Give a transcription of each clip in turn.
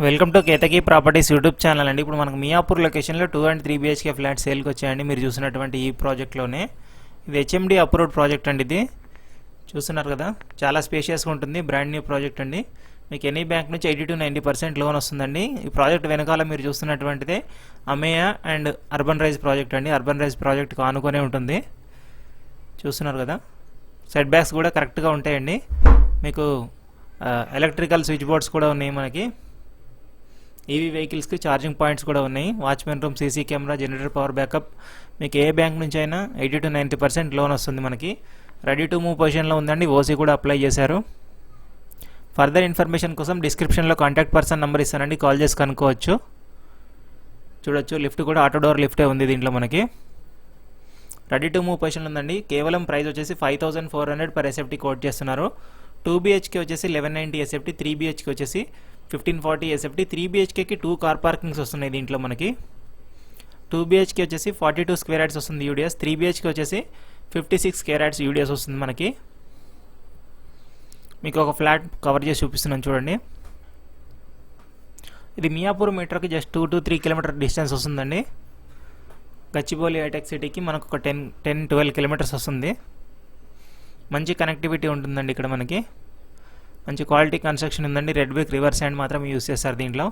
Welcome to Ketaki properties YouTube channel అండి. ఇప్పుడు మనకు మియాపూర్ లొకేషన్లో two and three BHK flat సేల్కి వచ్చాయండి. మీరు చూసినటువంటి ఈ ప్రాజెక్ట్లోనే. ఇది హెచ్ఎండి అప్రూవ్డ్ ప్రాజెక్ట్ అండి ఇది. చూస్తున్నారు కదా? చాలా స్పేషియస్గా ఉంటుంది. బ్రాండ్ న్యూ ప్రాజెక్ట్ అండి. మీకు ఎనీ బ్యాంక్ నుంచి eighty to ninety percent loan వస్తుందండి. ఈ ప్రాజెక్ట్ వెనకాల మీరు చూస్తున్నటువంటిది Ameya and urban rise project అండి. అర్బన్ రైజ్ ప్రాజెక్ట్ ఆనుకొనే ఉంటుంది. చూస్తున్నారు కదా? సెట్ బ్యాక్స్ కూడా కరెక్ట్గా ఉంటాయండి. మీకు ఎలక్ట్రికల్ స్విచ్ బోర్డ్స్ కూడా ఉన్నాయి మనకి. ఈవీ వెహికల్స్కి ఛార్జింగ్ పాయింట్స్ కూడా ఉన్నాయి. Watchman room CC camera generator power backup. మీకు ఏ బ్యాంక్ నుంచి అయినా eighty to ninety percent loan వస్తుంది మనకి. రెడీ టు మూవ్ పొజిషన్లో ఉందండి. ఓసీ కూడా అప్లై చేశారు. ఫర్దర్ ఇన్ఫర్మేషన్ కోసం డిస్క్రిప్షన్లో కాంటాక్ట్ పర్సన్ నెంబర్ ఇస్తానండి. కాల్ చేసి కనుక్కోవచ్చు. చూడొచ్చు. లిఫ్ట్ కూడా ఆటో డోర్ లిఫ్టే ఉంది దీంట్లో మనకి. రెడీ టు మూవ్ పొజిషన్ ఉందండి. కేవలం ప్రైస్ వచ్చేసి five thousand four hundred per SFT quote చేస్తున్నారు. టూ బీహెచ్కి వచ్చేసి లెవెన్ నైంటీ ఎస్ఎఫ్టీ త్రీ బిహెచ్కి వచ్చేసి ఫిఫ్టీన్ ఫార్టీ ఎస్ఎఫ్టీ త్రీ బీహెచ్కేకి టూ కార్ పార్కింగ్స్ వస్తున్నాయి దీంట్లో మనకి. టూ బీహెచ్కే వచ్చేసి ఫార్టీ టూ స్క్వేర్ యాడ్స్ వస్తుంది యూడిఎస్ త్రీ బీహెచ్కే వచ్చేసి fifty six square yards UDS వస్తుంది మనకి. మీకు ఒక ఫ్లాట్ కవర్ చేసి చూపిస్తున్నాను చూడండి. ఇది Miyapur మీటర్కి just two to three kilometre distance వస్తుందండి. గచ్చిబౌలి హైటెక్ సిటీకి మనకు ఒక టెన్ టెన్ ట్వెల్వ్ కిలోమీటర్స్ వస్తుంది. మంచి కనెక్టివిటీ ఉంటుందండి ఇక్కడ మనకి. మంచి క్వాలిటీ కన్స్ట్రక్షన్ ఉందండి. రెడ్ బ్రిక్ రివర్స్ హ్యాండ్ మాత్రం యూస్ చేస్తారు దీంట్లో.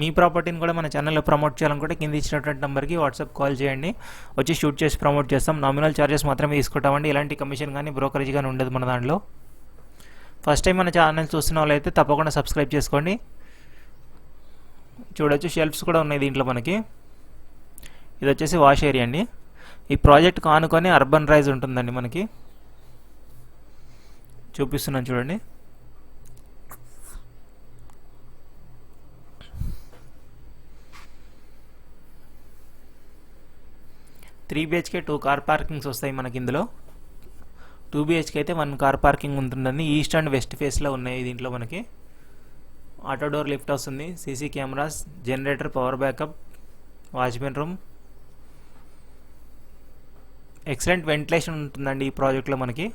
మీ ప్రాపర్టీని కూడా మన ఛానల్లో ప్రమోట్ చేయాలనుకుంటే కింద ఇచ్చినటువంటి నెంబర్కి వాట్సాప్ కాల్ చేయండి. వచ్చి షూట్ చేసి ప్రమోట్ చేస్తాం. నామినల్ ఛార్జెస్ మాత్రమే తీసుకుంటామండి. ఎలాంటి కమిషన్ కానీ బ్రోకరేజ్ కానీ ఉండదు మన దాంట్లో. ఫస్ట్ టైం మన ఛానల్ చూస్తున్న వాళ్ళైతే తప్పకుండా సబ్స్క్రైబ్ చేసుకోండి. చూడొచ్చు షెల్ఫ్స్ కూడా ఉన్నాయి దీంట్లో మనకి. ఇది వచ్చేసి వాష్ ఏరియా అండి. ఈ ప్రాజెక్ట్ కానుకొని అర్బన్ రైజ్ ఉంటుందండి మనకి. చూపిస్తున్నాను చూడండి. Three BHK two car parkings వస్తాయి మనకి ఇందులో. టూ బిహెచ్కే అయితే వన్ కార్ పార్కింగ్ ఉంటుందండి. ఈస్ట్ అండ్ వెస్ట్ ఫేస్లో ఉన్నాయి దీంట్లో మనకి. ఆటో డోర్ లిఫ్ట్ వస్తుంది. CC cameras generator power backup watchman room. Excellent ventilation ఉంటుందండి ఈ ప్రాజెక్ట్లో మనకి.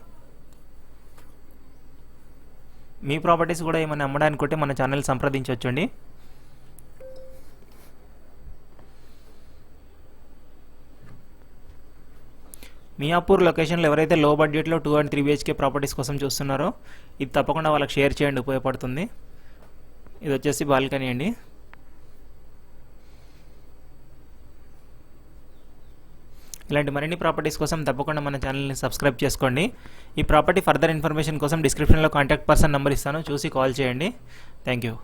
మీ ప్రాపర్టీస్ కూడా ఏమైనా అమ్మడానికి ఉంటే మన ఛానల్ సంప్రదించవచ్చండి. మియాపూర్ లొకేషన్లో ఎవరైతే లో బడ్జెట్లో two and three BHK properties కోసం చూస్తున్నారో ఇది తప్పకుండా వాళ్ళకి షేర్ చేయండి ఉపయోగపడుతుంది. ఇది వచ్చేసి బాల్కనీ అండి. ఇలాంటి మరిన్ని ప్రాపర్టీస్ కోసం తప్పకుండా మన ఛానల్ని సబ్స్క్రైబ్ చేసుకోండి. ఈ ప్రాపర్టీ ఫర్దర్ ఇన్ఫర్మేషన్ కోసం డిస్క్రిప్షన్లో కాంటాక్ట్ పర్సన్ నెంబర్ ఇస్తాను. చూసి కాల్ చేయండి. Thank you.